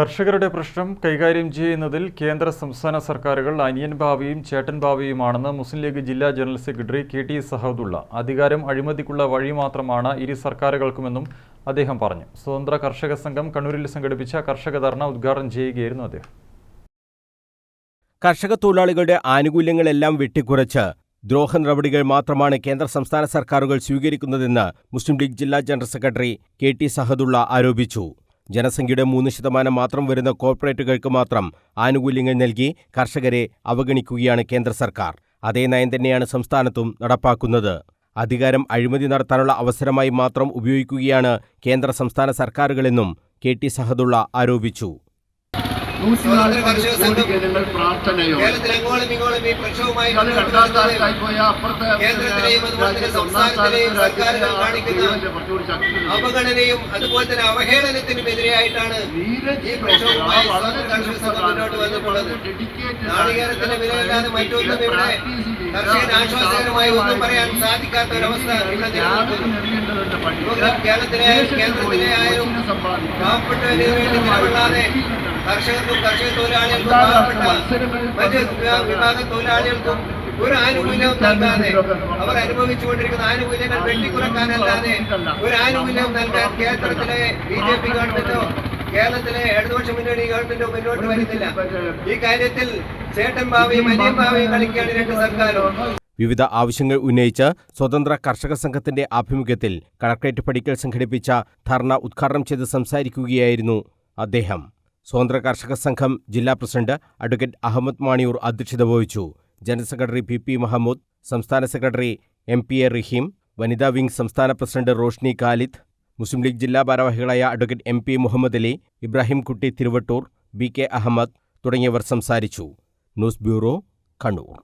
കർഷകരുടെ പ്രശ്നം കൈകാര്യം ചെയ്യുന്നതിൽ കേന്ദ്ര സംസ്ഥാന സർക്കാരുകൾ അനിയൻ ഭാവിയും ചേട്ടൻ ഭാവിയുമാണെന്ന് മുസ്ലിം ലീഗ് ജില്ലാ general secretary K T Sahadulla. അധികാരം അഴിമതിക്കുള്ള വഴി മാത്രമാണ് ഇരു സർക്കാരുകൾക്കുമെന്നും അദ്ദേഹം പറഞ്ഞു. സ്വതന്ത്ര കർഷക സംഘം കണ്ണൂരിൽ സംഘടിപ്പിച്ച കർഷക ധർണ ഉദ്ഘാടനം ചെയ്യുകയായിരുന്നു അദ്ദേഹം. കർഷക തൊഴിലാളികളുടെ ആനുകൂല്യങ്ങളെല്ലാം വെട്ടിക്കുറച്ച് ദ്രോഹ നടപടികൾ മാത്രമാണ് കേന്ദ്ര സംസ്ഥാന സർക്കാരുകൾ സ്വീകരിക്കുന്നതെന്ന് മുസ്ലിം ലീഗ് ജില്ലാ general secretary K T Sahadulla ആരോപിച്ചു. ജനസംഖ്യയുടെ മൂന്ന് ശതമാനം മാത്രം വരുന്ന കോർപ്പറേറ്റുകൾക്ക് മാത്രം ആനുകൂല്യങ്ങൾ നൽകി കർഷകരെ അവഗണിക്കുകയാണ് കേന്ദ്ര സർക്കാർ. അതേ നയം തന്നെയാണ് സംസ്ഥാനത്തും നടപ്പാക്കുന്നത്. അധികാരം അഴിമതി നടത്താനുള്ള അവസരമായി മാത്രം ഉപയോഗിക്കുകയാണ് കേന്ദ്ര സംസ്ഥാന സർക്കാരുകളെന്നും കെ ടി സഹദുള്ള ആരോപിച്ചു നൂറ്റിനാല് കർഷക സംഘം കോടി ജനങ്ങൾ അവഗണനയും അതുപോലെ തന്നെ അവഹേളനത്തിനും എതിരെയായിട്ടാണ് ഈ സംഘം മുന്നോട്ട് വന്നിട്ടുള്ളത് നാളികേരത്തിന്റെ വിലയില്ലാതെ മറ്റൊന്നും ഇവിടെ കർഷകന് ആശ്വാസകരമായി ഒന്നും പറയാൻ സാധിക്കാത്ത ഒരവസ്ഥ കേരളത്തിലെ കേന്ദ്രത്തിലെ ആയാലും പാവപ്പെട്ടവരെ വേണ്ടി നിലകൊള്ളാതെ കർഷകർക്കും കർഷക തൊഴിലാളികൾക്കും പാവപ്പെട്ട മറ്റ് വിഭാ- വിഭാഗം തൊഴിലാളികൾക്കും ഒരു ആനുകൂല്യവും നൽകാതെ അവർ അനുഭവിച്ചുകൊണ്ടിരിക്കുന്ന ആനുകൂല്യങ്ങൾ വെട്ടിക്കുറക്കാനല്ലാതെ ഒരു ആനുകൂല്യവും നൽകാൻ കേരളത്തിലെ ബി ജെ പി ഗവൺമെന്റോ കേരളത്തിലെ ഇടതുപക്ഷ മുന്നണി ഗവൺമെന്റോ മുന്നോട്ട് വരുന്നില്ല. ഈ കാര്യത്തിൽ ചേട്ടൻ ഭാവിയും അനിയൻ ഭാവിയും കളിക്കുകയാണ് രണ്ട് സർക്കാരും. വിവിധ ആവശ്യങ്ങൾ ഉന്നയിച്ച് സ്വതന്ത്ര കർഷക സംഘത്തിന്റെ ആഭിമുഖ്യത്തിൽ കളക്ട്രേറ്റ് പടിക്കൽ സംഘടിപ്പിച്ച ധർണ ഉദ്ഘാടനം ചെയ്ത് സംസാരിക്കുകയായിരുന്നു അദ്ദേഹം. സ്വതന്ത്ര കർഷക സംഘം ജില്ലാ പ്രസിഡന്റ് അഡ്വക്കേറ്റ് അഹമ്മദ് മാണിയൂർ അധ്യക്ഷത വഹിച്ചു. General secretary P P Mahmood സംസ്ഥാന secretary M P A Rahim വനിതാ വിംഗ് സംസ്ഥാന പ്രസിഡന്റ് റോഷ്നി ഖാലിദ് മുസ്ലിം ലീഗ് ജില്ലാ ഭാരവാഹികളായ advocate M P Muhammad Ali Ibrahim Kutty Thiruvattur B K Ahammed തുടങ്ങിയവർ സംസാരിച്ചു. News bureau Kannur.